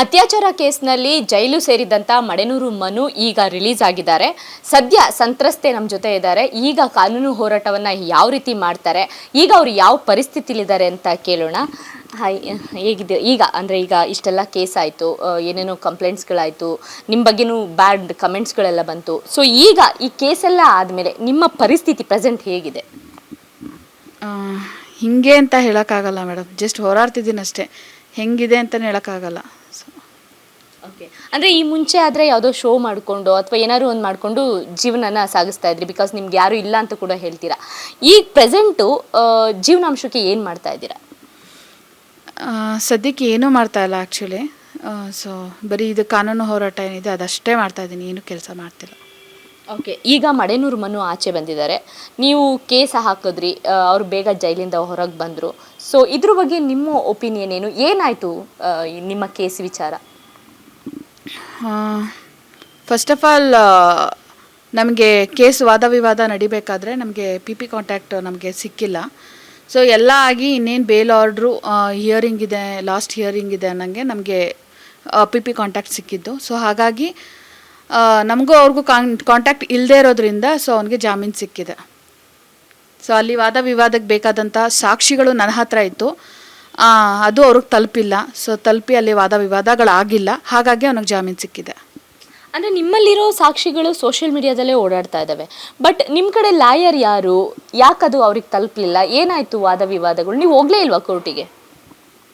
ಅತ್ಯಾಚಾರ ಕೇಸ್ನಲ್ಲಿ ಜೈಲು ಸೇರಿದಂತ ಮಡೆನೂರು ಮನು ಈಗ ರಿಲೀಸ್ ಆಗಿದ್ದಾರೆ. ಸದ್ಯ ಸಂತ್ರಸ್ತೆ ನಮ್ಮ ಜೊತೆ ಇದ್ದಾರೆ. ಈಗ ಕಾನೂನು ಹೋರಾಟವನ್ನ ಯಾವ ರೀತಿ ಮಾಡ್ತಾರೆ? ಈಗ ಅವ್ರು ಯಾವ ಪರಿಸ್ಥಿತಿಲಿದ್ದಾರೆ ಅಂತ ಕೇಳೋಣ. ಹಾಯ್, ಹೇಗಿದೆ? ಈಗ, ಅಂದರೆ ಈಗ ಇಷ್ಟೆಲ್ಲ ಕೇಸ್ ಆಯಿತು ಏನೇನೋ ಕಂಪ್ಲೇಂಟ್ಸ್ಗಳಾಯಿತು ನಿಮ್ಮ ಬಗ್ಗೆನೂ ಬ್ಯಾಡ್ ಕಮೆಂಟ್ಸ್ಗಳೆಲ್ಲ ಬಂತು. ಸೊ ಈಗ ಈ ಕೇಸೆಲ್ಲ ಆದಮೇಲೆ ನಿಮ್ಮ ಪರಿಸ್ಥಿತಿ ಪ್ರೆಸೆಂಟ್ ಹೇಗಿದೆ? ಹಿಂಗೆ ಅಂತ ಹೇಳೋಕ್ಕಾಗಲ್ಲ ಮೇಡಮ್ ಜಸ್ಟ್ ಹೋರಾಡ್ತಿದ್ದೀನಿ ಅಷ್ಟೇ ಹೆಂಗಿದೆ ಅಂತಲೇ ಹೇಳೋಕ್ಕಾಗಲ್ಲ. ಓಕೆ ಅಂದರೆ ಈ ಮುಂಚೆ ಆದರೆ ಯಾವುದೋ ಶೋ ಮಾಡಿಕೊಂಡು ಅಥವಾ ಏನಾದ್ರು ಒಂದು ಮಾಡಿಕೊಂಡು ಜೀವನನ ಸಾಗಿಸ್ತಾ ಇದ್ರಿ? ಬಿಕಾಸ್ ನಿಮ್ಗೆ ಯಾರು ಇಲ್ಲ ಅಂತ ಕೂಡ ಹೇಳ್ತೀರಾ. ಈಗ ಪ್ರೆಸೆಂಟು ಜೀವನಾಂಶಕ್ಕೆ ಏನು ಮಾಡ್ತಾ ಇದ್ದೀರಾ? ಸದ್ಯಕ್ಕೆ ಏನೂ ಮಾಡ್ತಾ ಇಲ್ಲ ಆ್ಯಕ್ಚುಲಿ ಸೊ ಬರೀ ಇದು ಕಾನೂನು ಹೋರಾಟ ಏನಿದೆ ಅದಷ್ಟೇ ಮಾಡ್ತಾ ಇದ್ದೀನಿ. ಏನು ಕೆಲಸ ಮಾಡ್ತಿಲ್ಲ. ಓಕೆ ಈಗ ಮಡೇನೂರು ಮನು ಆಚೆ ಬಂದಿದ್ದಾರೆ. ನೀವು ಕೇಸ್ ಹಾಕಿದ್ರಿ ಅವ್ರು ಬೇಗ ಜೈಲಿಂದ ಹೊರಗೆ ಬಂದರು. ಸೊ ಇದ್ರ ಬಗ್ಗೆ ನಿಮ್ಮ ಒಪಿನಿಯನ್ ಏನು? ಏನಾಯಿತು ನಿಮ್ಮ ಕೇಸ್ ವಿಚಾರ? ಫಸ್ಟ್ ಆಫ್ ಆಲ್ ನಮಗೆ ಕೇಸ್ ವಾದ ವಿವಾದ ನಡಿಬೇಕಾದ್ರೆ ನಮಗೆ ಪಿ ಪಿ ಕಾಂಟ್ಯಾಕ್ಟ್ ನಮಗೆ ಸಿಕ್ಕಿಲ್ಲ. ಸೊ ಎಲ್ಲ ಆಗಿ ಇನ್ನೇನು ಬೇಲ್ ಆರ್ಡ್ರು ಹಿಯರಿಂಗ್ ಇದೆ ಲಾಸ್ಟ್ ಹಿಯರಿಂಗ್ ಇದೆ ಅನ್ನಂಗೆ ನಮಗೆ ಪಿ ಪಿ ಕಾಂಟ್ಯಾಕ್ಟ್ ಸಿಕ್ಕಿದ್ದು. ಸೊ ಹಾಗಾಗಿ ನಮಗೂ ಅವ್ರಿಗೂ ಕಾನ್ ಕಾಂಟ್ಯಾಕ್ಟ್ ಇಲ್ಲದೆ ಇರೋದ್ರಿಂದ ಸೊ ಅವನಿಗೆ ಜಾಮೀನು ಸಿಕ್ಕಿದೆ. ಸೊ ಅಲ್ಲಿ ವಾದ ವಿವಾದಕ್ಕೆ ಬೇಕಾದಂಥ ಸಾಕ್ಷಿಗಳು ನನ್ನ ಹತ್ರ ಇತ್ತು. ಅದು ಅವ್ರಿಗೆ ತಲುಪಿಲ್ಲ. ಸೊ ತಲುಪಿ ಅಲ್ಲಿ ವಾದ ವಿವಾದಗಳಾಗಿಲ್ಲ. ಹಾಗಾಗಿ ಅವನಿಗೆ ಜಾಮೀನು ಸಿಕ್ಕಿದೆ. ಅಂದರೆ ನಿಮ್ಮಲ್ಲಿರೋ ಸಾಕ್ಷಿಗಳು ಸೋಷಿಯಲ್ ಮೀಡಿಯಾದಲ್ಲೇ ಓಡಾಡ್ತಾ ಇದ್ದಾವೆ ಬಟ್ ನಿಮ್ಮ ಕಡೆ ಲಾಯರ್ ಯಾರು? ಯಾಕದು ಅವ್ರಿಗೆ ತಲುಪಲಿಲ್ಲ? ಏನಾಯಿತು ವಾದ ವಿವಾದಗಳು? ನೀವು ಹೋಗಲೇ ಇಲ್ವಾ ಕೋರ್ಟಿಗೆ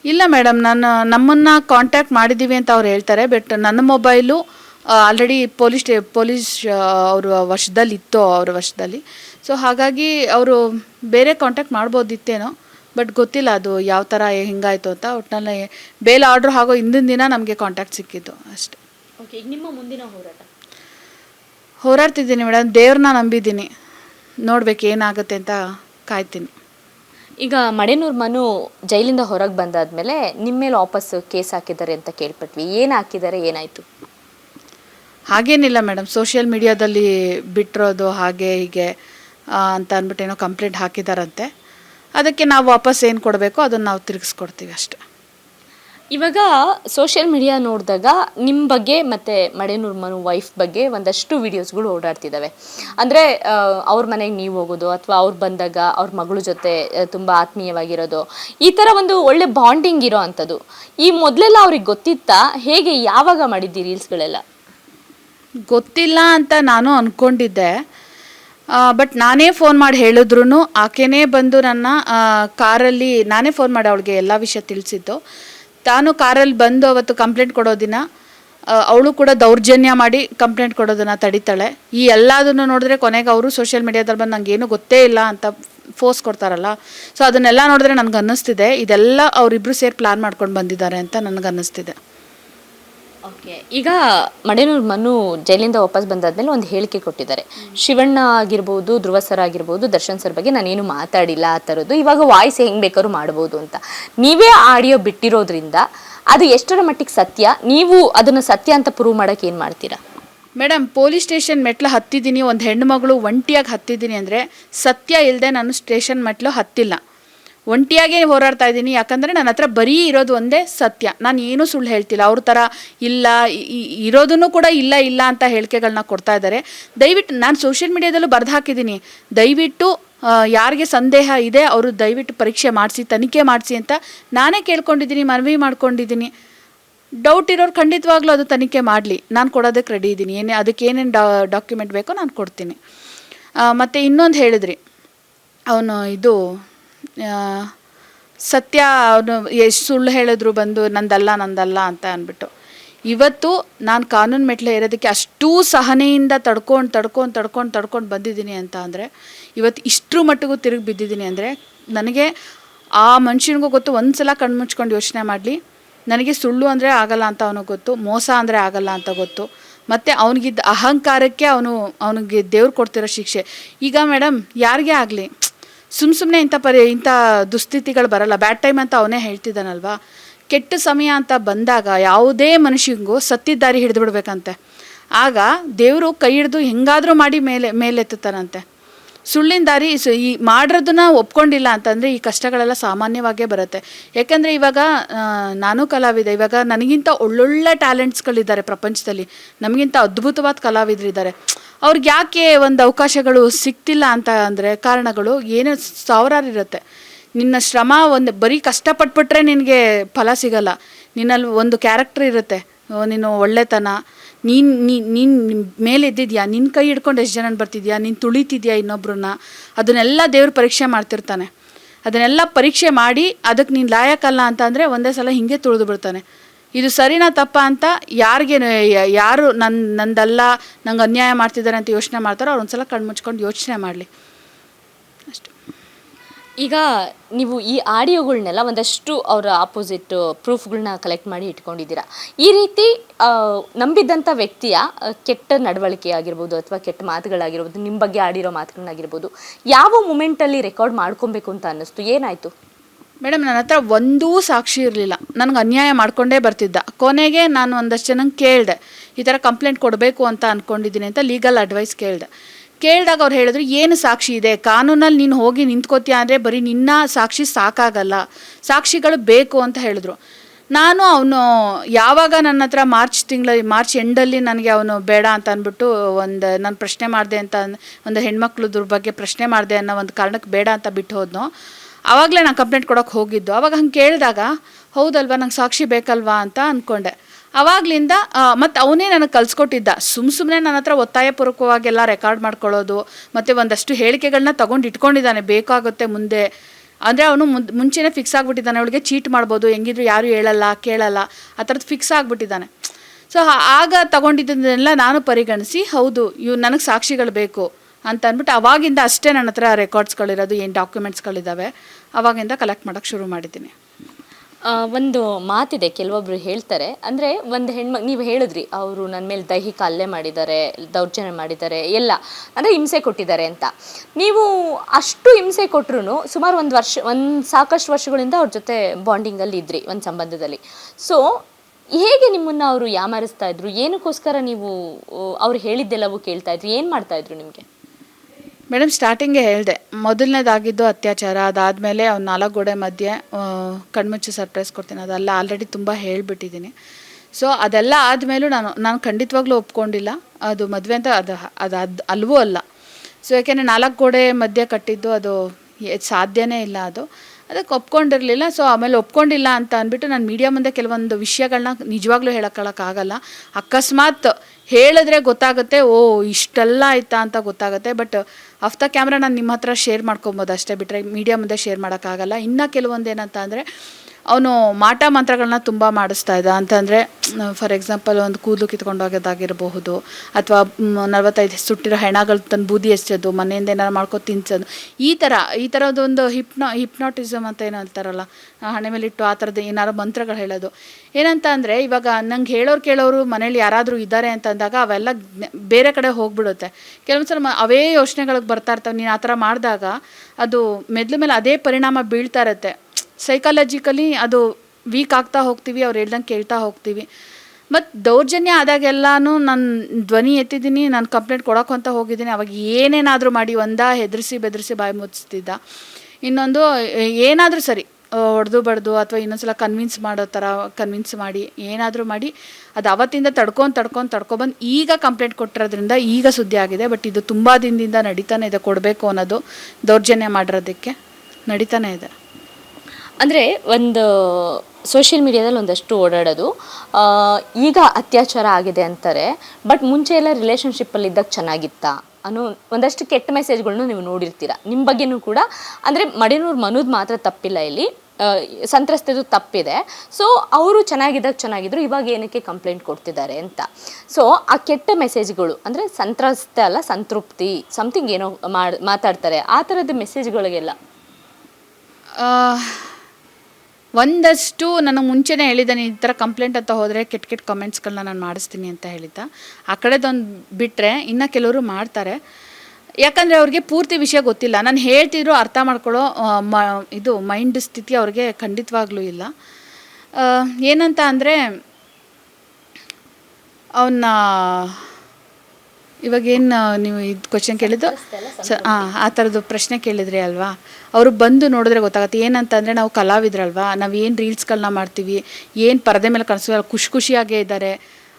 ಇಲ್ಲ ಮೇಡಮ್ ನಾನು ನಮ್ಮನ್ನು ಕಾಂಟ್ಯಾಕ್ಟ್ ಮಾಡಿದ್ದೀವಿ ಅಂತ ಅವ್ರು ಹೇಳ್ತಾರೆ. ಬಟ್ ನನ್ನ ಮೊಬೈಲು ಆಲ್ರೆಡಿ ಪೊಲೀಸ್ ಪೊಲೀಸ್ ಅವರ ವಶದಲ್ಲಿ ಇತ್ತು ಅವ್ರ ವಶದಲ್ಲಿ ಸೊ ಹಾಗಾಗಿ ಅವರು ಬೇರೆ ಕಾಂಟ್ಯಾಕ್ಟ್ ಮಾಡ್ಬೋದಿತ್ತೇನೋ. ಬಟ್ ಗೊತ್ತಿಲ್ಲ ಅದು ಯಾವ ಥರ ಹೆಂಗಾಯಿತು ಅಂತ. ಒಟ್ಟಿನಲ್ಲಿ ಬೇಲ್ ಆರ್ಡ್ರ್ ಆಗೋ ಹಿಂದಿನ ದಿನ ನಮಗೆ ಕಾಂಟ್ಯಾಕ್ಟ್ ಸಿಕ್ಕಿದ್ದು ಅಷ್ಟೆ. ಓಕೆ ಈಗ ನಿಮ್ಮ ಮುಂದಿನ ಹೋರಾಟ? ಹೋರಾಡ್ತಿದ್ದೀನಿ ಮೇಡಮ್ ದೇವ್ರನ್ನ ನಂಬಿದ್ದೀನಿ. ನೋಡ್ಬೇಕು ಏನಾಗುತ್ತೆ ಅಂತ ಕಾಯ್ತೀನಿ. ಈಗ ಮಡೇನೂರ್ ಮನು ಜೈಲಿಂದ ಹೊರಗೆ ಬಂದಾದ್ಮೇಲೆ ನಿಮ್ಮ ಮೇಲೆ ವಾಪಸ್ ಕೇಸ್ ಹಾಕಿದ್ದಾರೆ ಅಂತ ಕೇಳ್ಪಟ್ವಿ. ಏನು ಹಾಕಿದ್ದಾರೆ ಏನಾಯಿತು? ಹಾಗೇನಿಲ್ಲ ಮೇಡಮ್ ಸೋಷಿಯಲ್ ಮೀಡಿಯಾದಲ್ಲಿ ಬಿಟ್ಟಿರೋದು ಹಾಗೆ ಹೀಗೆ ಅಂತ ಅಂದ್ಬಿಟ್ಟು ಏನೋ ಕಂಪ್ಲೇಂಟ್ ಹಾಕಿದಾರಂತೆ. ಅದಕ್ಕೆ ನಾವು ವಾಪಸ್ ಏನು ಕೊಡಬೇಕೋ ಅದನ್ನು ನಾವು ತಿರುಗಿಸ್ಕೊಡ್ತೀವಿ ಅಷ್ಟೆ. ಇವಾಗ ಸೋಷಿಯಲ್ ಮೀಡಿಯಾ ನೋಡಿದಾಗ ನಿಮ್ಮ ಬಗ್ಗೆ ಮತ್ತು ಮಡೆನೂರ್ ಮನು ವೈಫ್ ಬಗ್ಗೆ ಒಂದಷ್ಟು ವಿಡಿಯೋಸ್ಗಳು ಓಡಾಡ್ತಿದ್ದಾವೆ ಅಂದರೆ ಅವ್ರ ಮನೆಗೆ ನೀವು ಹೋಗೋದು ಅಥವಾ ಅವ್ರು ಬಂದಾಗ ಅವ್ರ ಮಗಳ ಜೊತೆ ತುಂಬ ಆತ್ಮೀಯವಾಗಿರೋದು ಈ ಥರ ಒಂದು ಒಳ್ಳೆ ಬಾಂಡಿಂಗ್ ಇರೋ ಅಂಥದ್ದು. ಈ ಮೊದಲೆಲ್ಲ ಅವ್ರಿಗೆ ಗೊತ್ತಿತ್ತಾ? ಹೇಗೆ ಯಾವಾಗ ಮಾಡಿದ್ದಿ ರೀಲ್ಸ್ಗಳೆಲ್ಲ ಗೊತ್ತಿಲ್ಲ ಅಂತ ನಾನು ಅಂದ್ಕೊಂಡಿದ್ದೆ ಬಟ್ ನಾನೇ ಫೋನ್ ಮಾಡಿ ಹೇಳಿದ್ರು ಆಕೆನೇ ಬಂದು ನನ್ನ ಕಾರಲ್ಲಿ ನಾನೇ ಫೋನ್ ಮಾಡಿ ಅವಳಿಗೆ ಎಲ್ಲ ವಿಷಯ ತಿಳಿಸಿದ್ದು. ತಾನು ಕಾರಲ್ಲಿ ಬಂದು ಅವತ್ತು ಕಂಪ್ಲೇಂಟ್ ಕೊಡೋ ದಿನ ಅವಳು ಕೂಡ ದೌರ್ಜನ್ಯ ಮಾಡಿ ಕಂಪ್ಲೇಂಟ್ ಕೊಡೋದನ್ನು ತಡಿತಾಳೆ. ಈ ಎಲ್ಲದನ್ನು ನೋಡಿದ್ರೆ ಕೊನೆಗೆ ಅವರು ಸೋಷಿಯಲ್ ಮೀಡಿಯಾದಲ್ಲಿ ಬಂದು ಏನೂ ಗೊತ್ತೇ ಇಲ್ಲ ಅಂತ ಫೋರ್ಸ್ ಕೊಡ್ತಾರಲ್ಲ. ಸೊ ಅದನ್ನೆಲ್ಲ ನೋಡಿದ್ರೆ ನನಗೆ ಅನ್ನಿಸ್ತಿದೆ ಇದೆಲ್ಲ ಅವರಿಬ್ಬರು ಸೇರಿ ಪ್ಲ್ಯಾನ್ ಮಾಡ್ಕೊಂಡು ಬಂದಿದ್ದಾರೆ ಅಂತ ನನಗೆ ಅನ್ನಿಸ್ತಿದೆ ಈಗ ಮಡೇನೂರು ಮನು ಜೈಲಿಂದ ವಾಪಸ್ ಬಂದಾದ್ಮೇಲೆ ಒಂದು ಹೇಳಿಕೆ ಕೊಟ್ಟಿದ್ದಾರೆ. ಶಿವಣ್ಣ ಆಗಿರ್ಬೋದು, ಧ್ರುವ ಸರ್ ಆಗಿರ್ಬೋದು, ದರ್ಶನ್ ಸರ್ ಬಗ್ಗೆ ನಾನೇನು ಮಾತಾಡಿಲ್ಲ ಆ ಥರದ್ದು. ಇವಾಗ ವಾಯ್ಸ್ ಹೆಂಗೆ ಬೇಕಾದ್ರೂ ಮಾಡ್ಬೋದು ಅಂತ. ನೀವೇ ಆಡಿಯೋ ಬಿಟ್ಟಿರೋದ್ರಿಂದ ಅದು ಎಷ್ಟರ ಮಟ್ಟಿಗೆ ಸತ್ಯ? ನೀವು ಅದನ್ನು ಸತ್ಯ ಅಂತ ಪ್ರೂವ್ ಮಾಡೋಕೆ ಏನು ಮಾಡ್ತೀರಾ? ಮೇಡಮ್ ಪೊಲೀಸ್ ಸ್ಟೇಷನ್ ಮೆಟ್ಲು ಹತ್ತಿದ್ದೀನಿ. ಒಂದು ಹೆಣ್ಣು ಮಗಳು ಒಂಟಿಯಾಗಿ ಹತ್ತಿದ್ದೀನಿ ಅಂದರೆ ಸತ್ಯ ಇಲ್ಲದೆ ನಾನು ಸ್ಟೇಷನ್ ಮೆಟ್ಲು ಹತ್ತಿಲ್ಲ. ಒಂಟಿಯಾಗೇ ಹೋರಾಡ್ತಾ ಇದ್ದೀನಿ. ಯಾಕಂದರೆ ನನ್ನ ಹತ್ರ ಬರೀ ಇರೋದು ಒಂದೇ ಸತ್ಯ. ನಾನು ಏನೂ ಸುಳ್ಳು ಹೇಳ್ತಿಲ್ಲ. ಅವ್ರ ಥರ ಇಲ್ಲ ಇರೋದನ್ನು ಕೂಡ ಇಲ್ಲ ಇಲ್ಲ ಅಂತ ಹೇಳಿಕೆಗಳನ್ನ ಕೊಡ್ತಾ ಇದ್ದಾರೆ. ದಯವಿಟ್ಟು ನಾನು ಸೋಷಿಯಲ್ ಮೀಡಿಯಾದಲ್ಲೂ ಬರೆದು ಹಾಕಿದ್ದೀನಿ. ದಯವಿಟ್ಟು ಯಾರಿಗೆ ಸಂದೇಹ ಇದೆ ಅವರು ದಯವಿಟ್ಟು ಪರೀಕ್ಷೆ ಮಾಡಿಸಿ, ತನಿಖೆ ಮಾಡಿಸಿ ಅಂತ ನಾನೇ ಕೇಳ್ಕೊಂಡಿದ್ದೀನಿ, ಮನವಿ ಮಾಡ್ಕೊಂಡಿದ್ದೀನಿ. ಡೌಟ್ ಇರೋರು ಖಂಡಿತವಾಗ್ಲೂ ಅದು ತನಿಖೆ ಮಾಡಲಿ. ನಾನು ಕೊಡೋದಕ್ಕೆ ರೆಡಿ ಇದ್ದೀನಿ. ಏನೇ, ಅದಕ್ಕೆ ಏನೇನು ಡಾ ಡಾಕ್ಯುಮೆಂಟ್ ಬೇಕೋ ನಾನು ಕೊಡ್ತೀನಿ. ಮತ್ತು ಇನ್ನೊಂದು ಹೇಳಿದ್ರಿ. ಅವನು ಇದು ಸತ್ಯ ಅವನು ಎಷ್ಟು ಸುಳ್ಳು ಹೇಳಿದ್ರು ಬಂದು ನಂದಲ್ಲ ನಂದಲ್ಲ ಅಂತ ಅಂದ್ಬಿಟ್ಟು. ಇವತ್ತು ನಾನು ಕಾನೂನು ಮೆಟ್ಲೆ ಇರೋದಕ್ಕೆ ಅಷ್ಟೂ ಸಹನೆಯಿಂದ ತಡ್ಕೊಂಡು ತಡ್ಕೊಂಡು ತಡ್ಕೊಂಡು ತಡ್ಕೊಂಡು ಬಂದಿದ್ದೀನಿ ಅಂತ ಅಂದರೆ, ಇವತ್ತು ಇಷ್ಟರ ಮಟ್ಟಿಗೂ ತಿರುಗಿ ಬಿದ್ದಿದ್ದೀನಿ ಅಂದರೆ, ನನಗೆ ಆ ಮನುಷ್ಯನಿಗೂ ಗೊತ್ತು ಒಂದು ಸಲ ಕಣ್ಣು ಮುಚ್ಕೊಂಡು ಯೋಚನೆ ಮಾಡಲಿ, ನನಗೆ ಸುಳ್ಳು ಅಂದರೆ ಆಗಲ್ಲ ಅಂತ ಅವನಿಗೆ ಗೊತ್ತು, ಮೋಸ ಅಂದರೆ ಆಗಲ್ಲ ಅಂತ ಗೊತ್ತು, ಮತ್ತು ಅವನಿಗಿದ್ದ ಅಹಂಕಾರಕ್ಕೆ ಅವನು, ಅವನಿಗೆ ದೇವ್ರು ಕೊಡ್ತಿರೋ ಶಿಕ್ಷೆ. ಈಗ ಮೇಡಮ್, ಯಾರಿಗೇ ಆಗಲಿ? ಸುಮ್ಮ ಸುಮ್ಮನೆ ಇಂಥ ಪರಿ, ಇಂಥ ದುಸ್ಥಿತಿಗಳು ಬರಲ್ಲ. ಬ್ಯಾಡ್ ಟೈಮ್ ಅಂತ ಅವನೇ ಹೇಳ್ತಿದ್ದಾನಲ್ವಾ? ಕೆಟ್ಟ ಸಮಯ ಅಂತ ಬಂದಾಗ ಯಾವುದೇ ಮನುಷ್ಯಂಗೂ ಸತ್ತಿದ್ದಾರಿ ಹಿಡಿದು ಬಿಡ್ಬೇಕಂತೆ. ಆಗ ದೇವರು ಕೈ ಹಿಡಿದು ಹೆಂಗಾದರೂ ಮಾಡಿ ಮೇಲೆ, ಮೇಲೆತ್ತುತ್ತಾನಂತೆ. ಸುಳ್ಳಿನ ದಾರಿ ಈ ಮಾಡಿರೋದನ್ನ ಒಪ್ಕೊಂಡಿಲ್ಲ ಅಂತಂದರೆ ಈ ಕಷ್ಟಗಳೆಲ್ಲ ಸಾಮಾನ್ಯವಾಗೇ ಬರುತ್ತೆ. ಯಾಕಂದರೆ ಇವಾಗ ನಾನು ಕಲಾವಿದೆ. ಇವಾಗ ನನಗಿಂತ ಒಳ್ಳೊಳ್ಳೆ ಟ್ಯಾಲೆಂಟ್ಸ್ಗಳಿದ್ದಾರೆ ಪ್ರಪಂಚದಲ್ಲಿ. ನಮಗಿಂತ ಅದ್ಭುತವಾದ ಕಲಾವಿದರಿದ್ದಾರೆ. ಅವ್ರಿಗೆ ಯಾಕೆ ಒಂದು ಅವಕಾಶಗಳು ಸಿಗ್ತಿಲ್ಲ ಅಂತ ಅಂದರೆ ಕಾರಣಗಳು ಏನೇ ಸಾವಿರಾರು ಇರುತ್ತೆ. ನಿನ್ನ ಶ್ರಮ ಒಂದು ಬರೀ ಕಷ್ಟಪಟ್ಬಿಟ್ರೆ ನಿನಗೆ ಫಲ ಸಿಗಲ್ಲ. ನಿನ್ನಲ್ಲಿ ಒಂದು ಕ್ಯಾರೆಕ್ಟರ್ ಇರುತ್ತೆ. ನೀನು ಒಳ್ಳೆತನ. ನೀನು ನೀನು ಮೇಲೆ ಇದ್ದಿದ್ಯಾ? ನಿನ್ನ ಕೈ ಹಿಡ್ಕೊಂಡು ಎಷ್ಟು ಜನನ ಬರ್ತಿದ್ಯಾ? ನೀನು ತುಳಿತಿದ್ಯಾ ಇನ್ನೊಬ್ರನ್ನ? ಅದನ್ನೆಲ್ಲ ದೇವ್ರ ಪರೀಕ್ಷೆ ಮಾಡ್ತಿರ್ತಾನೆ. ಅದನ್ನೆಲ್ಲ ಪರೀಕ್ಷೆ ಮಾಡಿ ಅದಕ್ಕೆ ನೀನು ಲಾಯಕ್ಕಲ್ಲ ಅಂತ ಅಂದರೆ ಒಂದೇ ಸಲ ಹಿಂಗೆ ತುಳಿದು ಬಿಡ್ತಾನೆ. ಇದು ಸರಿನಾ ತಪ್ಪ ಅಂತ ಯಾರಿಗೆ ಯಾರು ನನ್ನ ನಂದಲ್ಲ, ನಂಗೆ ಅನ್ಯಾಯ ಮಾಡ್ತಿದ್ದಾರೆ ಅಂತ ಯೋಚನೆ ಮಾಡ್ತಾರೋ ಅವ್ರು ಒಂದ್ಸಲ ಕಣ್ಣು ಮುಚ್ಕೊಂಡು ಯೋಚನೆ ಮಾಡಲಿ. ಅಷ್ಟು. ಈಗ ನೀವು ಈ ಆಡಿಯೋಗಳನ್ನೆಲ್ಲ ಒಂದಷ್ಟು ಅವರ ಆಪೋಸಿಟ್ ಪ್ರೂಫ್ಗಳನ್ನ ಕಲೆಕ್ಟ್ ಮಾಡಿ ಇಟ್ಕೊಂಡಿದ್ದೀರಾ. ಈ ರೀತಿ ನಂಬಿದ್ದಂಥ ವ್ಯಕ್ತಿಯ ಕೆಟ್ಟ ನಡವಳಿಕೆ ಆಗಿರ್ಬೋದು ಅಥವಾ ಕೆಟ್ಟ ಮಾತುಗಳಾಗಿರ್ಬೋದು ನಿಮ್ಮ ಬಗ್ಗೆ ಆಡಿರೋ ಮಾತುಗಳನ್ನಾಗಿರ್ಬೋದು, ಯಾವ ಮೂಮೆಂಟಲ್ಲಿ ರೆಕಾರ್ಡ್ ಮಾಡ್ಕೊಬೇಕು ಅಂತ ಅನ್ನಿಸ್ತು? ಏನಾಯಿತು? ಮೇಡಮ್, ನನ್ನ ಹತ್ರ ಒಂದೂ ಸಾಕ್ಷಿ ಇರಲಿಲ್ಲ. ನನಗೆ ಅನ್ಯಾಯ ಮಾಡಿಕೊಂಡೇ ಬರ್ತಿದ್ದ. ಕೊನೆಗೆ ನಾನು ಒಂದಷ್ಟು ಜನಕ್ಕೆ ಕೇಳಿದೆ. ಈ ಥರ ಕಂಪ್ಲೇಂಟ್ ಕೊಡಬೇಕು ಅಂತ ಅಂದ್ಕೊಂಡಿದ್ದೀನಿ ಅಂತ ಲೀಗಲ್ ಅಡ್ವೈಸ್ ಕೇಳಿದೆ. ಕೇಳಿದಾಗ ಅವ್ರು ಹೇಳಿದ್ರು, ಏನು ಸಾಕ್ಷಿ ಇದೆ? ಕಾನೂನಲ್ಲಿ ನೀನು ಹೋಗಿ ನಿಂತ್ಕೋತೀಯ ಅಂದರೆ ಬರೀ ನಿನ್ನ ಸಾಕ್ಷಿ ಸಾಕಾಗಲ್ಲ. ಸಾಕ್ಷಿಗಳು ಬೇಕು ಅಂತ ಹೇಳಿದ್ರು. ನಾನು ಅವನು ಯಾವಾಗ ನನ್ನ ಹತ್ರ ಮಾರ್ಚ್ ತಿಂಗಳ, ಮಾರ್ಚ್ ಎಂಡಲ್ಲಿ ನನಗೆ ಅವನು ಬೇಡ ಅಂತ ಅಂದ್ಬಿಟ್ಟು ಒಂದು, ನಾನು ಪ್ರಶ್ನೆ ಮಾಡಿದೆ ಅಂತ ಒಂದು ಹೆಣ್ಮಕ್ಳದ್ರ ಬಗ್ಗೆ ಪ್ರಶ್ನೆ ಮಾಡಿದೆ ಅನ್ನೋ ಒಂದು ಕಾರಣಕ್ಕೆ ಬೇಡ ಅಂತ ಬಿಟ್ಟು ಹೋದ್ನೋ ಆವಾಗಲೇ ನಾನು ಕಂಪ್ಲೇಂಟ್ ಕೊಡೋಕೆ ಹೋಗಿದ್ದು. ಅವಾಗ ಹಂಗೆ ಕೇಳಿದಾಗ, ಹೌದಲ್ವಾ, ನಂಗೆ ಸಾಕ್ಷಿ ಬೇಕಲ್ವಾ? ಅಂತ ಅಂದ್ಕೊಂಡೆ ಅವಾಗ್ಲಿಂದ ಮತ್ತು ಅವನೇ ನನಗೆ ಕಲಿಸ್ಕೊಟ್ಟಿದ್ದ ಸುಮ್ಮ ಸುಮ್ಮನೆ ನನ್ನ ಹತ್ರ ಒತ್ತಾಯಪೂರ್ವಕವಾಗೆಲ್ಲ ರೆಕಾರ್ಡ್ ಮಾಡ್ಕೊಳ್ಳೋದು, ಮತ್ತು ಒಂದಷ್ಟು ಹೇಳಿಕೆಗಳನ್ನ ತೊಗೊಂಡು ಇಟ್ಕೊಂಡಿದ್ದಾನೆ. ಬೇಕಾಗುತ್ತೆ ಮುಂದೆ. ಅಂದರೆ ಅವನು ಮುಂದೆ ಮುಂಚೆನೇ ಫಿಕ್ಸ್ ಆಗಿಬಿಟ್ಟಿದ್ದಾನೆ. ಅವಳಿಗೆ ಚೀಟ್ ಮಾಡ್ಬೋದು. ಹೆಂಗಿದ್ರು ಯಾರು ಹೇಳಲ್ಲ, ಕೇಳಲ್ಲ. ಆ ಥರದ್ದು ಫಿಕ್ಸ್ ಆಗಿಬಿಟ್ಟಿದ್ದಾನೆ. ಸೊ ಆಗ ತಗೊಂಡಿದ್ದನ್ನೆಲ್ಲ ನಾನು ಪರಿಗಣಿಸಿ, ಹೌದು ಇವ್ ನನಗೆ ಸಾಕ್ಷಿಗಳು ಬೇಕು. ಅಂತ ಅಂದ್ಬಿಟ್ಟು ಅವಾಗಿಂದ ಅಷ್ಟೇ ನನ್ನ ಹತ್ರ ರೆಕಾರ್ಡ್ಸ್ಗಳಿರೋದು ಏನು ಡಾಕ್ಯುಮೆಂಟ್ಸ್ಗಳಿದ್ದಾವೆ ಅವಾಗಿಂದ ಕಲೆಕ್ಟ್ ಮಾಡೋಕ್ಕೆ ಶುರು ಮಾಡಿದ್ದೀನಿ. ಒಂದು ಮಾತಿದೆ, ಕೆಲವೊಬ್ರು ಹೇಳ್ತಾರೆ. ಅಂದರೆ ಒಂದು ಹೆಣ್ಮ ನೀವು ಹೇಳಿದ್ರಿ, ಅವರು ನನ್ನ ಮೇಲೆ ದೈಹಿಕ ಹಲ್ಲೆ ಮಾಡಿದ್ದಾರೆ, ದೌರ್ಜನ್ಯ ಮಾಡಿದ್ದಾರೆ, ಎಲ್ಲ. ಅಂದರೆ ಹಿಂಸೆ ಕೊಟ್ಟಿದ್ದಾರೆ ಅಂತ. ನೀವು ಅಷ್ಟು ಹಿಂಸೆ ಕೊಟ್ಟರು ಸುಮಾರು ಒಂದು ವರ್ಷ, ಒಂದು ಸಾಕಷ್ಟು ವರ್ಷಗಳಿಂದ ಅವ್ರ ಜೊತೆ ಬಾಂಡಿಂಗಲ್ಲಿ ಇದ್ರಿ, ಒಂದು ಸಂಬಂಧದಲ್ಲಿ. ಸೊ ಹೇಗೆ ನಿಮ್ಮನ್ನು ಅವರು ಯಾಮಾರಿಸ್ತಾ ಇದ್ರು? ಏನಕ್ಕೋಸ್ಕರ ನೀವು, ಅವ್ರು ಹೇಳಿದ್ದೆಲ್ಲವೂ ಕೇಳ್ತಾ ಇದ್ರು? ಏನು ಮಾಡ್ತಾ ಇದ್ರು ನಿಮಗೆ? ಮೇಡಮ್ ಸ್ಟಾರ್ಟಿಂಗೇ ಹೇಳಿದೆ, ಮೊದಲನೇದಾಗಿದ್ದು ಅತ್ಯಾಚಾರ, ಅದಾದಮೇಲೆ ಅವ್ನು ನಾಲ್ಕು ಗೋಡೆ ಮಧ್ಯೆ ಕಣ್ಮುಚ್ಚು ಸರ್ಪ್ರೈಸ್ ಕೊಡ್ತೀನಿ. ಅದೆಲ್ಲ ಆಲ್ರೆಡಿ ತುಂಬ ಹೇಳಿಬಿಟ್ಟಿದ್ದೀನಿ. ಸೊ ಅದೆಲ್ಲ ಆದಮೇಲೂ ನಾನು ನಾನು ಖಂಡಿತವಾಗ್ಲೂ ಒಪ್ಕೊಂಡಿಲ್ಲ. ಅದು ಮದುವೆ ಅಂತ ಅದು ಅದು ಅದು ಅಲ್ವೂ ಅಲ್ಲ. ಸೊ ಯಾಕೆಂದರೆ ನಾಲ್ಕು ಗೋಡೆ ಮಧ್ಯೆ ಕಟ್ಟಿದ್ದು ಅದು ಸಾಧ್ಯನೇ ಇಲ್ಲ ಅದು. ಅದಕ್ಕೆ ಒಪ್ಕೊಂಡಿರಲಿಲ್ಲ. ಸೊ ಆಮೇಲೆ ಒಪ್ಕೊಂಡಿಲ್ಲ ಅಂತ ಅಂದ್ಬಿಟ್ಟು ನಾನು ಮೀಡಿಯಾ ಮುಂದೆ ಕೆಲವೊಂದು ವಿಷಯಗಳನ್ನ ನಿಜವಾಗ್ಲೂ ಹೇಳಕ್ಕಾಗಲ್ಲ ಅಕಸ್ಮಾತ್ ಹೇಳಿದ್ರೆ ಗೊತ್ತಾಗುತ್ತೆ, ಓ, ಇಷ್ಟೆಲ್ಲ ಆಯ್ತಾ ಅಂತ ಗೊತ್ತಾಗುತ್ತೆ. ಬಟ್ ಆಫ್ ದ ಕ್ಯಾಮ್ರಾ ನಾನು ನಿಮ್ಮ ಹತ್ರ ಶೇರ್ ಮಾಡ್ಕೊಬೋದು ಅಷ್ಟೇ. ಬಿಟ್ಟರೆ ಮೀಡಿಯಾ ಮುಂದೆ ಶೇರ್ ಮಾಡೋಕ್ಕಾಗಲ್ಲ. ಇನ್ನು ಕೆಲವೊಂದು ಏನಂತ ಅಂದರೆ ಅವನು ಮಾಟ ಮಂತ್ರಗಳನ್ನ ತುಂಬ ಮಾಡಿಸ್ತಾ ಇದ್ದ. ಅಂತಂದರೆ ಫಾರ್ ಎಕ್ಸಾಂಪಲ್ ಒಂದು ಕೂದಲು ಕಿತ್ಕೊಂಡು ಹೋಗೋದಾಗಿರಬಹುದು ಅಥವಾ ನಲವತ್ತೈದು ಸುಟ್ಟಿರೋ ಹೆಣಗಳು ತಂದು ಬೂದಿ ಎಸೆಯೋದು, ಮನೆಯಿಂದ ಏನಾರು ಮಾಡ್ಕೊ ತಿನ್ಸೋದು, ಈ ಥರ ಈ ಥರದೊಂದು ಹಿಪ್ನೋ ಹಿಪ್ನೋಟಿಸಮ್ ಅಂತ ಏನು ಅಂತಾರಲ್ಲ ಹಣೆ ಮೇಲೆ ಇಟ್ಟು ಆ ಥರದ್ದು ಏನಾರು ಮಂತ್ರಗಳು ಹೇಳೋದು. ಏನಂತ ಅಂದರೆ, ಇವಾಗ ನಂಗೆ ಹೇಳೋರು ಕೇಳೋರು ಮನೇಲಿ ಯಾರಾದರೂ ಇದ್ದಾರೆ ಅಂತ ಅಂದಾಗ ಅವೆಲ್ಲ ಬೇರೆ ಕಡೆ ಹೋಗ್ಬಿಡುತ್ತೆ. ಕೆಲವೊಂದು ಸಲ ಅವೇ ಯೋಚನೆಗಳಿಗೆ ಬರ್ತಾ ಇರ್ತವೆ. ನೀನು ಆ ಥರ ಮಾಡಿದಾಗ ಅದು ಮೆದ್ಲು ಮೇಲೆ ಅದೇ ಪರಿಣಾಮ ಬೀಳ್ತಾ ಇರುತ್ತೆ. ಸೈಕಾಲಜಿಕಲಿ ಅದು ವೀಕ್ ಆಗ್ತಾ ಹೋಗ್ತೀವಿ, ಅವ್ರು ಹೇಳ್ದಂಗೆ ಕೇಳ್ತಾ ಹೋಗ್ತೀವಿ. ಮತ್ತು ದೌರ್ಜನ್ಯ ಆದಾಗೆಲ್ಲನೂ ನಾನು ಧ್ವನಿ ಎತ್ತಿದ್ದೀನಿ, ನಾನು ಕಂಪ್ಲೇಂಟ್ ಕೊಡೋಕೆ ಅಂತ ಹೋಗಿದ್ದೀನಿ. ಅವಾಗ ಏನೇನಾದರೂ ಮಾಡಿ ಒಂದ ಹೆದರಿಸಿ ಬೆದರಿಸಿ ಬಾಯಿ ಮುಚ್ಚಿಸ್ತಿದ್ದ ಇನ್ನೊಂದು ಏನಾದರೂ ಸರಿ ಹೊಡೆದು ಬಡ್ದು ಅಥವಾ ಇನ್ನೊಂದ್ಸಲ ಕನ್ವಿನ್ಸ್ ಮಾಡೋ ಥರ ಕನ್ವಿನ್ಸ್ ಮಾಡಿ ಏನಾದರೂ ಮಾಡಿ, ಅದು ಅವತ್ತಿಂದ ತಡ್ಕೊಂಡು ತಡ್ಕೊಂಡು ತಡ್ಕೊಬಂದು ಈಗ ಕಂಪ್ಲೇಂಟ್ ಕೊಟ್ಟಿರೋದ್ರಿಂದ ಈಗ ಸುದ್ದಿ ಆಗಿದೆ. ಬಟ್ ಇದು ತುಂಬ ದಿನದಿಂದ ನಡೀತಾನೆ ಇದೆ ಕೊಡಬೇಕು ಅನ್ನೋದು ದೌರ್ಜನ್ಯ ಮಾಡಿರೋದಕ್ಕೆ ನಡೀತಾನೆ ಇದೆ. ಅಂದರೆ ಒಂದು ಸೋಷಿಯಲ್ ಮೀಡಿಯಾದಲ್ಲಿ ಒಂದಷ್ಟು ಓಡಾಡೋದು. ಈಗ ಅತ್ಯಾಚಾರ ಆಗಿದೆ ಅಂತಾರೆ ಬಟ್ ಮುಂಚೆ ಎಲ್ಲ ರಿಲೇಷನ್ಶಿಪ್ಪಲ್ಲಿ ಇದ್ದಾಗ ಚೆನ್ನಾಗಿತ್ತಾ? ಅನ್ನೋ ಒಂದಷ್ಟು ಕೆಟ್ಟ ಮೆಸೇಜ್ಗಳನ್ನ ನೀವು ನೋಡಿರ್ತೀರ. ನಿಮ್ಮ ಬಗ್ಗೆನೂ ಕೂಡ. ಅಂದರೆ ಮಡಿನೂರು ಮನೋದು ಮಾತ್ರ ತಪ್ಪಿಲ್ಲ ಇಲ್ಲಿ. ಸಂತ್ರಸ್ತದ್ದು ಸಂತ್ರಸ್ತೆದು ತಪ್ಪಿದೆ. ಸೊ ಅವರು ಚೆನ್ನಾಗಿದ್ದಾಗ ಚೆನ್ನಾಗಿದ್ರು, ಇವಾಗ ಏನಕ್ಕೆ ಕಂಪ್ಲೇಂಟ್ ಕೊಡ್ತಿದ್ದಾರೆ ಅಂತ. ಸೊ ಆ ಕೆಟ್ಟ ಮೆಸೇಜ್ಗಳು ಅಂದರೆ ಸಂತ್ರಸ್ತ ಅಲ್ಲ, ಸಂತೃಪ್ತಿ ಸಮಥಿಂಗ್ ಏನೋ ಮಾತಾಡ್ತಾರೆ. ಆ ಥರದ ಮೆಸೇಜ್ಗಳಿಗೆಲ್ಲ ಒಂದಷ್ಟು ನನಗೆ ಮುಂಚೆನೇ ಹೇಳಿದ್ದಾನೆ, ಈ ಥರ ಕಂಪ್ಲೇಂಟ್ ಅಂತ ಹೋದರೆ ಕೆಟ್ಟ ಕೆಟ್ಟ ಕಮೆಂಟ್ಸ್ಗಳನ್ನ ನಾನು ಮಾಡಿಸ್ತೀನಿ ಅಂತ ಹೇಳಿದ್ದ. ಆ ಕಡೆದೊಂದು ಬಿಟ್ಟರೆ ಇನ್ನು ಕೆಲವರು ಮಾಡ್ತಾರೆ. ಯಾಕಂದರೆ ಅವ್ರಿಗೆ ಪೂರ್ತಿ ವಿಷಯ ಗೊತ್ತಿಲ್ಲ. ನಾನು ಹೇಳ್ತಿದ್ರು ಅರ್ಥ ಮಾಡ್ಕೊಳ್ಳೋ ಮ, ಇದು ಮೈಂಡ್ ಸ್ಥಿತಿ ಅವ್ರಿಗೆ ಖಂಡಿತವಾಗ್ಲೂ ಇಲ್ಲ. ಏನಂತ ಅಂದರೆ ಅವನ್ನ ಇವಾಗ ಏನು ನೀವು ಇದು ಕ್ವಶನ್ ಕೇಳಿದ್ದು? ಹಾಂ ಆ ಥರದ್ದು ಪ್ರಶ್ನೆ ಕೇಳಿದ್ರಿ ಅಲ್ವಾ? ಅವರು ಬಂದು ನೋಡಿದ್ರೆ ಗೊತ್ತಾಗುತ್ತೆ ಏನಂತಂದರೆ ನಾವು ಕಲಾವಿದ್ರಲ್ವಾ? ನಾವು ಏನು ರೀಲ್ಸ್ಗಳನ್ನ ಮಾಡ್ತೀವಿ ಏನು ಪರದೆ ಮೇಲೆ ಕಾಣಿಸ್ತೀವಿ ಖುಷಿ ಖುಷಿಯಾಗೇ ಇದ್ದಾರೆ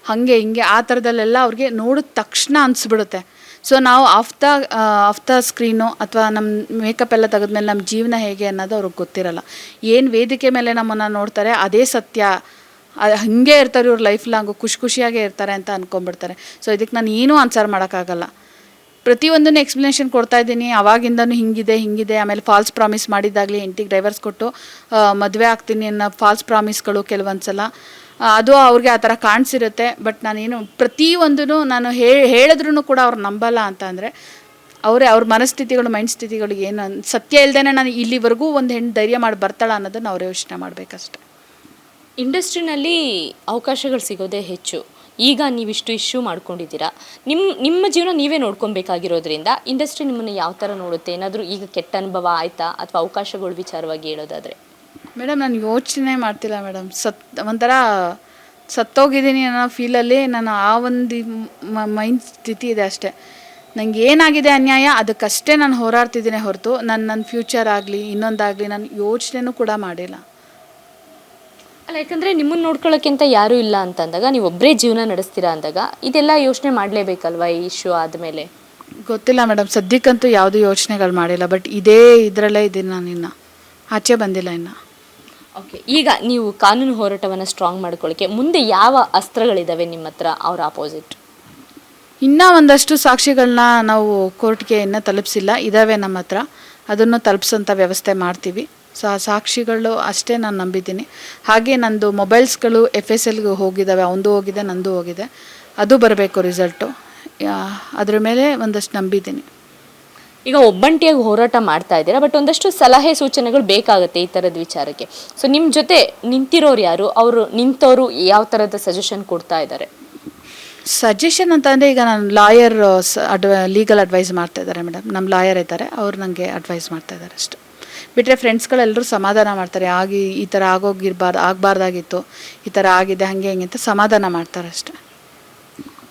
ಹಾಗೆ ಹಿಂಗೆ ಆ ಥರದಲ್ಲೆಲ್ಲ ಅವ್ರಿಗೆ ನೋಡಿದ ತಕ್ಷಣ ಅನಿಸ್ಬಿಡುತ್ತೆ. ಸೊ ನಾವು off the off the screen ಅಥವಾ ನಮ್ಮ ಮೇಕಪ್ ಎಲ್ಲ ತೆಗೆದ್ಮೇಲೆ ನಮ್ಮ ಜೀವನ ಹೇಗೆ ಅನ್ನೋದು ಅವ್ರಿಗೆ ಗೊತ್ತಿರಲ್ಲ. ಏನು ವೇದಿಕೆ ಮೇಲೆ ನಮ್ಮನ್ನು ನೋಡ್ತಾರೆ ಅದೇ ಸತ್ಯ. ಹಂಗೆ ಇರ್ತಾರೆ ಇವ್ರ ಲೈಫ್ ಲಾಂಗು ಖುಷಿ ಖುಷಿಯಾಗೇ ಇರ್ತಾರೆ ಅಂತ ಅಂದ್ಕೊಂಡ್ಬಿಡ್ತಾರೆ ಸೊ ಇದಕ್ಕೆ ನಾನು ಏನೂ ಆನ್ಸರ್ ಮಾಡೋಕ್ಕಾಗಲ್ಲ. ಪ್ರತಿಯೊಂದನ್ನು ಎಕ್ಸ್ಪ್ಲನೇಷನ್ ಕೊಡ್ತಾ ಇದ್ದೀನಿ. ಅವಾಗಿಂದನೂ ಹಿಂಗಿದೆ ಹಿಂಗಿದೆ. ಆಮೇಲೆ ಫಾಲ್ಸ್ ಪ್ರಾಮಿಸ್ ಮಾಡಿದ್ದಾಗಲಿ ಹೆಂಡತಿಗೆ ಡ್ರೈವರ್ಸ್ ಕೊಟ್ಟು ಮದುವೆ ಆಗ್ತೀನಿ ಅನ್ನೋ ಫಾಲ್ಸ್ ಪ್ರಾಮಿಸ್ಗಳು ಕೆಲವೊಂದು ಸಲ ಅದು ಅವ್ರಿಗೆ ಆ ಥರ ಕಾಣಿಸಿರುತ್ತೆ. ಬಟ್ ನಾನೇನು ಪ್ರತಿಯೊಂದೂ ನಾನು ಹೇಳಿದ್ರೂ ಕೂಡ ಅವ್ರು ನಂಬಲ್ಲ ಅಂತ ಅಂದರೆ, ಅವರೇ ಅವ್ರ ಮನಸ್ಥಿತಿಗಳು ಮೈಂಡ್ ಸ್ಥಿತಿಗಳು ಏನು ಸತ್ಯ ಇಲ್ಲದೇ ನಾನು ಇಲ್ಲಿವರೆಗೂ ಒಂದು ಹೆಣ್ಣು ಧೈರ್ಯ ಮಾಡಿ ಬರ್ತಾಳ ಅನ್ನೋದನ್ನು ಅವರೇ ಯೋಚನೆ ಮಾಡಬೇಕಷ್ಟೆ. ಇಂಡಸ್ಟ್ರಿನಲ್ಲಿ ಅವಕಾಶಗಳು ಸಿಗೋದೇ ಹೆಚ್ಚು. ಈಗ ನೀವಿಷ್ಟು ಇಶ್ಯೂ ಮಾಡ್ಕೊಂಡಿದ್ದೀರಾ. ನಿಮ್ಮ ನಿಮ್ಮ ಜೀವನ ನೀವೇ ನೋಡ್ಕೊಬೇಕಾಗಿರೋದ್ರಿಂದ ಇಂಡಸ್ಟ್ರಿ ನಿಮ್ಮನ್ನು ಯಾವ ಥರ ನೋಡುತ್ತೆ? ಏನಾದರೂ ಈಗ ಕೆಟ್ಟ ಅನುಭವ ಆಯಿತಾ? ಅಥವಾ ಅವಕಾಶಗಳ ವಿಚಾರವಾಗಿ ಹೇಳೋದಾದರೆ? ಮೇಡಮ್, ನಾನು ಯೋಚನೆ ಮಾಡ್ತಿಲ್ಲ ಮೇಡಮ್. ಸತ್, ಒಂಥರ ಸತ್ತೋಗಿದ್ದೀನಿ ಅನ್ನೋ ಫೀಲಲ್ಲಿ ನಾನು ಆ ಒಂದು ಮೈಂಡ್ ಸ್ಥಿತಿ ಇದೆ ಅಷ್ಟೇ. ನನಗೆ ಏನಾಗಿದೆ ಅನ್ಯಾಯ? ಅದಕ್ಕಷ್ಟೇ ನಾನು ಹೋರಾಡ್ತಿದ್ದೀನಿ ಹೊರತು. ನನ್ನ ನನ್ನ ಫ್ಯೂಚರ್ ಆಗಲಿ, ಇನ್ನೊಂದಾಗಲಿ ನಾನು ಯೋಚನೆನೂ ಕೂಡ ಮಾಡಿಲ್ಲ. ಅಲ್ಲ ಯಾಕಂದರೆ ನಿಮ್ಮನ್ನು ನೋಡ್ಕೊಳ್ಳೋಕ್ಕಿಂತ ಯಾರೂ ಇಲ್ಲ ಅಂತಂದಾಗ ನೀವು ಒಬ್ಬರೇ ಜೀವನ ನಡೆಸ್ತೀರಾ ಅಂದಾಗ ಇದೆಲ್ಲ ಯೋಚನೆ ಮಾಡಲೇಬೇಕಲ್ವಾ ಈ ಇಶ್ಯೂ ಆದಮೇಲೆ? ಗೊತ್ತಿಲ್ಲ ಮೇಡಮ್. ಸದ್ಯಕ್ಕಂತೂ ಯಾವುದೂ ಯೋಚನೆಗಳು ಮಾಡಿಲ್ಲ ಬಟ್ ಇದೇ ಇದರಲ್ಲೇ ಇದ್ದೀನಿ ನಾನು ಇನ್ನು. ಆಚೆ ಬಂದಿಲ್ಲ ಇನ್ನು. ಓಕೆ ಈಗ ನೀವು ಕಾನೂನು ಹೋರಾಟವನ್ನು ಸ್ಟ್ರಾಂಗ್ ಮಾಡ್ಕೊಳ್ಳಿಕ್ಕೆ ಮುಂದೆ ಯಾವ ಅಸ್ತ್ರಗಳಿದ್ದಾವೆ ನಿಮ್ಮ ಹತ್ರ ಅವ್ರ ಆಪೋಸಿಟ್ ಇನ್ನೂ ಒಂದಷ್ಟು ಸಾಕ್ಷಿಗಳನ್ನ ನಾವು ಕೋರ್ಟ್ಗೆ ಇನ್ನೂ ತಲುಪಿಸಿಲ್ಲ ಇದ್ದಾವೆ ನಮ್ಮ ಹತ್ರ. ಅದನ್ನು ತಲುಪಿಸೋಂಥ ವ್ಯವಸ್ಥೆ ಮಾಡ್ತೀವಿ. ಸೊ ಸಾಕ್ಷಿಗಳು ಅಷ್ಟೇ ನಾನು ನಂಬಿದ್ದೀನಿ. ಹಾಗೆ ನಂದು ಮೊಬೈಲ್ಸ್ಗಳು ಎಫ್ ಎಸ್ ಎಲ್ಗೆ ಹೋಗಿದ್ದಾವೆ ಅವಂದು ಹೋಗಿದೆ ನಂದು ಹೋಗಿದೆ. ಅದು ಬರಬೇಕು ರಿಸಲ್ಟು ಅದ್ರ ಮೇಲೆ ಒಂದಷ್ಟು ನಂಬಿದ್ದೀನಿ. ಈಗ ಒಬ್ಬಂಟಿಯಾಗಿ ಹೋರಾಟ ಮಾಡ್ತಾ ಇದ್ದೀರಾ ಬಟ್ ಒಂದಷ್ಟು ಸಲಹೆ ಸೂಚನೆಗಳು ಬೇಕಾಗುತ್ತೆ ಈ ಥರದ ವಿಚಾರಕ್ಕೆ. ಸೊ ನಿಮ್ಮ ಜೊತೆ ನಿಂತಿರೋರು ಯಾರು? ಅವರು ನಿಂತವರು ಯಾವ ಥರದ ಸಜೆಷನ್ ಕೊಡ್ತಾ ಇದ್ದಾರೆ? ಸಜೆಷನ್ ಅಂತ ಅಂದರೆ ಈಗ ನಾನು ಲಾಯರ್ ಅಡ್ವ ಲೀಗಲ್ ಅಡ್ವೈಸ್ ಮಾಡ್ತಾ ಇದ್ದಾರೆ ಮೇಡಮ್ ನಮ್ಮ ಲಾಯರ್ ಇದ್ದಾರೆ ಅವ್ರು ನನಗೆ ಅಡ್ವೈಸ್ ಮಾಡ್ತಾ ಇದ್ದಾರೆ ಅಷ್ಟೆ. ಬಿಟ್ಟರೆ ಫ್ರೆಂಡ್ಸ್ಗಳೆಲ್ಲರೂ ಸಮಾಧಾನ ಮಾಡ್ತಾರೆ. ಆಗಿ ಈ ಥರ ಆಗೋಗಿರ್ಬಾರ್ದು, ಆಗಬಾರ್ದಾಗಿತ್ತು, ಈ ಥರ ಆಗಿದೆ, ಹಾಗೆ, ಹಿಂಗೆ ಅಂತ ಸಮಾಧಾನ ಮಾಡ್ತಾರೆ ಅಷ್ಟೆ.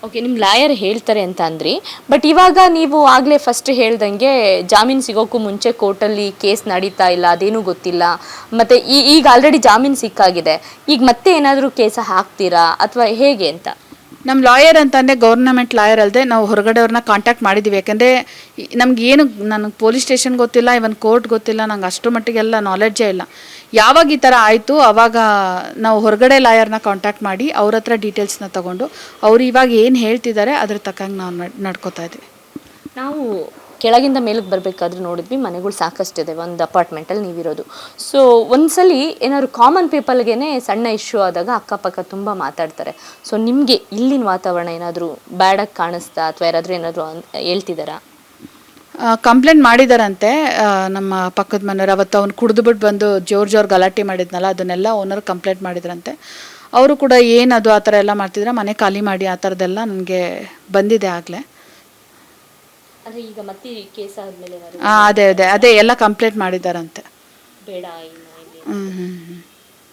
ಓಕೆ ನಿಮ್ಮ ಲಾಯರ್ ಹೇಳ್ತಾರೆ ಅಂತ ಅಂದ್ರಿ ಬಟ್ ಇವಾಗ ನೀವು ಆಗಲೇ ಫಸ್ಟ್ ಹೇಳ್ದಂಗೆ ಜಾಮೀನು ಸಿಗೋಕ್ಕೂ ಮುಂಚೆ ಕೋರ್ಟಲ್ಲಿ ಕೇಸ್ ನಡೀತಾ ಇಲ್ಲ, ಅದೇನೂ ಗೊತ್ತಿಲ್ಲ. ಮತ್ತು ಈ, ಈಗ ಆಲ್ರೆಡಿ ಜಾಮೀನು ಸಿಕ್ಕಾಗಿದೆ. ಈಗ ಮತ್ತೆ ಏನಾದರೂ ಕೇಸ ಹಾಕ್ತೀರಾ, ಅಥವಾ ಹೇಗೆ ಅಂತ? ನಮ್ಮ ಲಾಯರ್ ಅಂತಂದರೆ ಗೌರ್ನಮೆಂಟ್ ಲಾಯರ್ ಅಲ್ಲದೆ ನಾವು ಹೊರಗಡೆಯವ್ರನ್ನ ಕಾಂಟ್ಯಾಕ್ಟ್ ಮಾಡಿದ್ದೀವಿ ಯಾಕೆಂದರೆ ನಮ್ಗೆ ಏನು ನನಗೆ ಪೊಲೀಸ್ ಸ್ಟೇಷನ್ ಗೊತ್ತಿಲ್ಲ ಇವನ್ ಕೋರ್ಟ್ ಗೊತ್ತಿಲ್ಲ, ನಂಗೆ ಅಷ್ಟು ಮಟ್ಟಿಗೆಲ್ಲ ನಾಲೆಡ್ಜೇ ಇಲ್ಲ. ಯಾವಾಗ ಈ ಥರ ಆಯಿತು ಆವಾಗ ನಾವು ಹೊರಗಡೆ ಲಾಯರ್ನ ಕಾಂಟ್ಯಾಕ್ಟ್ ಮಾಡಿ ಅವ್ರ ಹತ್ರ ಡೀಟೇಲ್ಸ್ನ ತೊಗೊಂಡು, ಅವ್ರು ಇವಾಗ ಏನು ಹೇಳ್ತಿದ್ದಾರೆ, ಅದ್ರ ತಕ್ಕಂಗೆ ನಾವು ನಡ್, ನಡ್ಕೋತಾ ಇದ್ವಿ. ನಾವು ಕೆಳಗಿಂದ ಮೇಲಕ್ಕೆ ಬರಬೇಕಾದ್ರೆ ನೋಡಿದ್ವಿ, ಮನೆಗಳು ಸಾಕಷ್ಟಿದೆ, ಒಂದು ಅಪಾರ್ಟ್ಮೆಂಟಲ್ಲಿ ನೀವಿರೋದು. ಸೊ ಒಂದ್ಸಲಿ ಏನಾದ್ರು ಕಾಮನ್ ಪೀಪಲ್ಗೆ ಸಣ್ಣ ಇಶ್ಯೂ ಆದಾಗ ಅಕ್ಕಪಕ್ಕ ತುಂಬ ಮಾತಾಡ್ತಾರೆ. ಸೊ ನಿಮಗೆ ಇಲ್ಲಿನ ವಾತಾವರಣ ಏನಾದರೂ ಬ್ಯಾಡಾಗಿ ಕಾಣಿಸ್ತಾ ಅಥವಾ ಯಾರಾದರೂ ಏನಾದರೂ ಹೇಳ್ತಿದ್ದಾರಾ ಕಂಪ್ಲೇಂಟ್ ಮಾಡಿದಾರಂತೆ. ನಮ್ಮ ಪಕ್ಕದ ಮನೆಯವ್ರು. ಅವತ್ತು ಅವ್ನು ಕುಡಿದ್ಬಿಟ್ಟು ಬಂದು ಜೋರು ಜೋರು ಗಲಾಟೆ ಮಾಡಿದ್ನಲ್ಲ, ಅದನ್ನೆಲ್ಲ ಓನರ್ ಕಂಪ್ಲೇಂಟ್ ಮಾಡಿದ್ರಂತೆ. ಅವರು ಕೂಡ ಏನದು ಆ ಥರ ಎಲ್ಲ ಮಾಡ್ತಿದ್ರೆ, ಮನೆ ಖಾಲಿ ಮಾಡಿ ಆ ಥರದ್ದೆಲ್ಲ ನನಗೆ ಬಂದಿದೆ ಆಗಲೇ. ಅಂದರೆ ಈಗ ಮತ್ತೆ ಕೇಸ್ ಆದಮೇಲೆ ಏನಾದರೂ ಅದೇ ಅದೇ ಅದೇ ಎಲ್ಲ ಕಂಪ್ಲೇಂಟ್ ಮಾಡಿದಾರಂತೆ. ಬೇಡ ಇಲ್ಲಿ ಹ್ಞೂ ಹ್ಞೂ ಹ್ಞೂ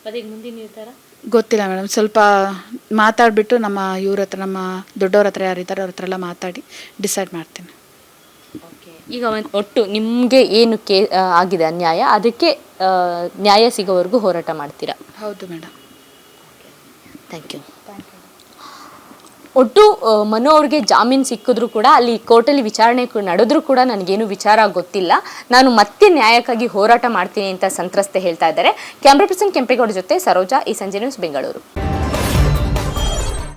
ಮತ್ತೆ ಈಗ ಮುಂದಿನ ನಿರ್ಧಾರ? ಗೊತ್ತಿಲ್ಲ ಮೇಡಮ್ ಸ್ವಲ್ಪ ಮಾತಾಡಿಬಿಟ್ಟು ನಮ್ಮ ಇವ್ರ ಹತ್ರ ನಮ್ಮ ದೊಡ್ಡವ್ರ ಹತ್ರ ಯಾರಿದ್ದಾರೆ ಅವ್ರ ಹತ್ರ ಎಲ್ಲ ಮಾತಾಡಿ ಡಿಸೈಡ್ ಮಾಡ್ತೀನಿ. ಈಗ ಒಂದ್- ಒಟ್ಟು ನಿಮಗೆ ಏನು ಕೇ ಆ, ಆಗಿದೆ ಅನ್ಯಾಯ? ಅದಕ್ಕೆ ಆ, ನ್ಯಾಯ ಸಿಗೋವರೆಗೂ ಹೋರಾಟ ಮಾಡ್ತೀರಾ? ಹೌದು ಮೇಡಮ್. ಥ್ಯಾಂಕ್ ಯು ಒಟ್ಟು ಮನು ಅವ್ರಿಗೆ ಜಾಮೀನು ಸಿಕ್ಕಿದ್ರು ಕೂಡ ಅಲ್ಲಿ ಕೋರ್ಟಲ್ಲಿ ವಿಚಾರಣೆ ನಡೆದ್ರೂ ಕೂಡ ನನಗೇನು ವಿಚಾರ ಗೊತ್ತಿಲ್ಲ. ನಾನು ಮತ್ತೆ ನ್ಯಾಯಕ್ಕಾಗಿ ಹೋರಾಟ ಮಾಡ್ತೀನಿ ಅಂತ ಸಂತ್ರಸ್ತೆ ಹೇಳ್ತಾ ಇದ್ದಾರೆ. ಕ್ಯಾಮ್ರಾ ಪರ್ಸನ್ ಕೆಂಪೇಗೌಡ ಜೊತೆ ಸರೋಜಾ, ಈ ಸಂಜೆ ನ್ಯೂಸ್ ಬೆಂಗಳೂರು.